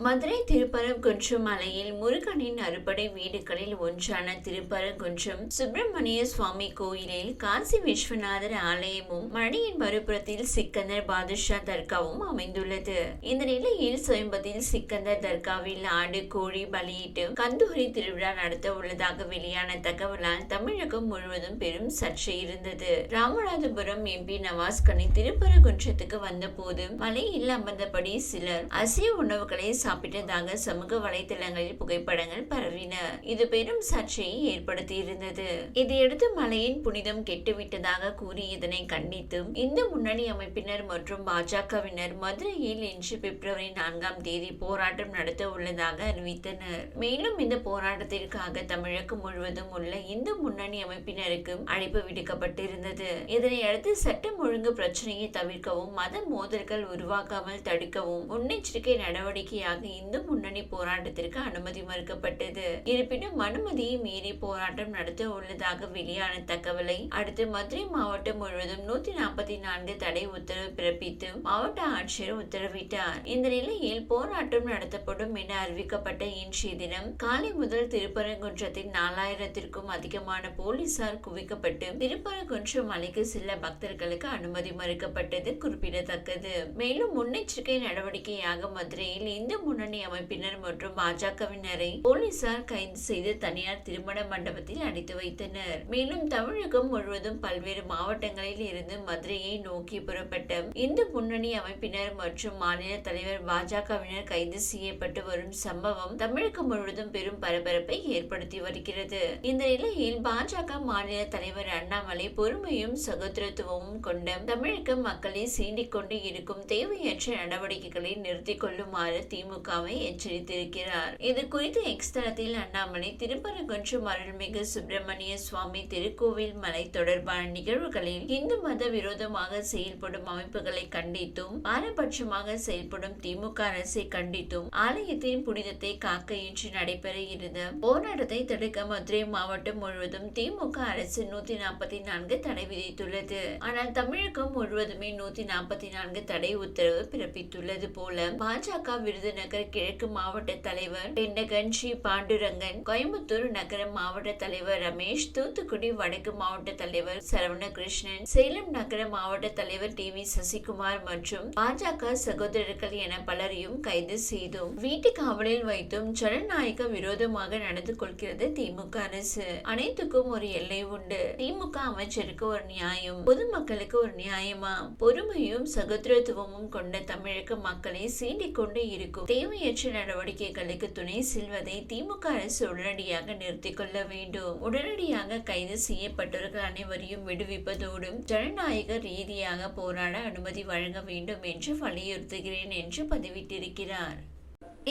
மதுரை திருப்பரங்குன்றம் மலையில் முருகனின் அறுபடை வீடுகளில் ஒன்றான திருப்பரங்குன்றம் சுப்பிரமணிய சுவாமி கோயிலில் காசி விஸ்வநாதர் ஆலயமும் மணியின் மறுபுறத்தில் சிக்கந்தர் பாதுஷா தர்காவும் அமைந்துள்ளது. இந்த நிலையில் சமீபத்தில் சிக்கந்தர் தர்காவில் ஆடு கோழி பலியிட்டு கந்தூரி திருவிழா நடத்த உள்ளதாக வெளியான தகவலால் தமிழகம் முழுவதும் பெரும் சர்ச்சை இருந்தது. ராமநாதபுரம் எம்பி நவாஸ்கனி திருப்பரங்குன்றத்துக்கு வந்தபோது மலையில் அமர்ந்தபடி சிலர் அசைவ உணவுகளை சாப்பிட்டதாக சமூக வலைதளங்களில் புகைப்படங்கள் பரவின. இது பெரும் சர்ச்சையை ஏற்படுத்தி இருந்தது இதையடுத்து மலையின் புனிதம் கெட்டுவிட்டதாக கூறி இதனை கண்டித்து இந்து முன்னணி அமைப்பினர் மற்றும் பாஜகவினர் மதுரையில் இன்று பிப்ரவரி நான்காம் தேதி போராட்டம் நடத்த உள்ளதாக அறிவித்தனர். மேலும் இந்த போராட்டத்திற்காக தமிழகம் முழுவதும் உள்ள இந்து முன்னணி அமைப்பினருக்கு அழைப்பு விடுக்கப்பட்டிருந்தது. இதனையடுத்து சட்டம் ஒழுங்கு பிரச்சனையை தவிர்க்கவும் மத மோதல்கள் உருவாக்காமல் தடுக்கவும் முன்னெச்சரிக்கை நடவடிக்கையாக இந்து முன்னணி போராட்டத்திற்கு அனுமதி மறுக்கப்பட்டது. இருப்பினும் அனுமதியை மீறி போராட்டம் நடத்த உள்ளதாக வெளியான தகவலை அடுத்து மதுரை மாவட்டம் முழுவதும் நூத்தி நாற்பத்தி நான்கு தடை உத்தரவு பிறப்பித்து மாவட்ட ஆட்சியர் உத்தரவிட்டார். இந்த நிலையில் போராட்டம் நடத்தப்படும் என அறிவிக்கப்பட்ட இன்றைய தினம் காலை முதல் திருப்பரங்குன்றத்தில் நாலாயிரத்திற்கும் அதிகமான போலீசார் குவிக்கப்பட்டு திருப்பரங்குன்றம் மலைக்கு செல்ல பக்தர்களுக்கு அனுமதி மறுக்கப்பட்டது குறிப்பிடத்தக்கது. மேலும் முன்னெச்சரிக்கை நடவடிக்கையாக மதுரையில் இந்து முன்னணி அமைப்பினர் மற்றும் பாஜகவினரை போலீசார் கைது செய்து தனியார் திருமண மண்டபத்தில் அடைத்து வைத்தனர். மேலும் தமிழகம் முழுவதும் பல்வேறு மாவட்டங்களில் இருந்து மதுரையை நோக்கி புறப்பட்ட இந்து முன்னணி அமைப்பினர் மற்றும் மாநில தலைவர் பாஜகவினர் கைது செய்யப்பட்டு வரும் சம்பவம் தமிழகம் முழுவதும் பெரும் பரபரப்பை ஏற்படுத்தி வருகிறது. இந்த நிலையில் பாஜக மாநில தலைவர் அண்ணாமலை பொறுமையும் சகோதரத்துவமும் கொண்ட தமிழக மக்களை சீண்டிக் கொண்டு இருக்கும் தேவையற்ற நடவடிக்கைகளை நிறுத்திக் கொள்ளுமாறு திமுக திமுகவை எச்சரித்திருக்கிறார். இது குறித்து எக்ஸ் தளத்தில் அண்ணாமலை திருப்பரங்குன்றம் அருள்மிகு சுப்பிரமணிய சுவாமி திருக்கோவில் மலை தொடர்பான நிகழ்வுகளில் இந்து மத விரோதமாக செயல்படும் அமைப்புகளை கண்டித்தும் பாரபட்சமாக செயல்படும் திமுக அரசை கண்டித்தும் ஆலயத்தின் புனிதத்தை காக்க இன்று நடைபெற இருந்த போராட்டத்தை தடுக்க மதுரை மாவட்டம் முழுவதும் திமுக அரசு நூத்தி நாற்பத்தி நான்கு தடை விதித்துள்ளது. ஆனால் தமிழகம் முழுவதுமே நூத்தி நாற்பத்தி நான்கு தடை உத்தரவு பிறப்பித்துள்ளது போல பாஜக விருதுநகர் கிழக்கு மாவட்ட தலைவர் பெண்டகன் ஸ்ரீ பாண்டுரங்கன் கோயம்புத்தூர் நகர மாவட்ட தலைவர் ரமேஷ் தூத்துக்குடி வடக்கு மாவட்ட தலைவர் சரவணகிருஷ்ணன் சேலம் நகர மாவட்ட தலைவர் டி. வி. சசிகுமார் மற்றும் பாஜக சகோதரர்கள் என பலரையும் கைது செய்தும் வீட்டு காவலில் வைத்தும் ஜனநாயக விரோதமாக நடந்து கொள்கிறது திமுக அரசு. அனைத்துக்கும் ஒரு எல்லை உண்டு. திமுக அமைச்சருக்கு ஒரு நியாயம் பொதுமக்களுக்கு ஒரு நியாயமா? பொறுமையும் சகோதரத்துவமும் கொண்ட தமிழக மக்களை சீண்டிக் கொண்டு இருக்கும். தேவையற்ற நடவடிக்கைகளுக்கு துணை செல்வதை திமுக அரசு உடனடியாக நிறுத்திக் கொள்ள வேண்டும். உடனடியாக கைது செய்யப்பட்டவர்கள் அனைவரையும் விடுவிப்பதோடும் ஜனநாயக ரீதியாக போராட அனுமதி வழங்க வேண்டும் என்று வலியுறுத்துகிறேன் என்று பதிவிட்டிருக்கிறார்.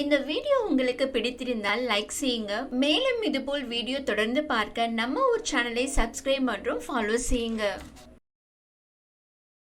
இந்த வீடியோ உங்களுக்கு பிடித்திருந்தால் லைக் செய்யுங்க. மேலும் இதுபோல் வீடியோ தொடர்ந்து பார்க்க நம்ம ஒரு சேனலை சப்ஸ்கிரைப் மற்றும் ஃபாலோ செய்யுங்க.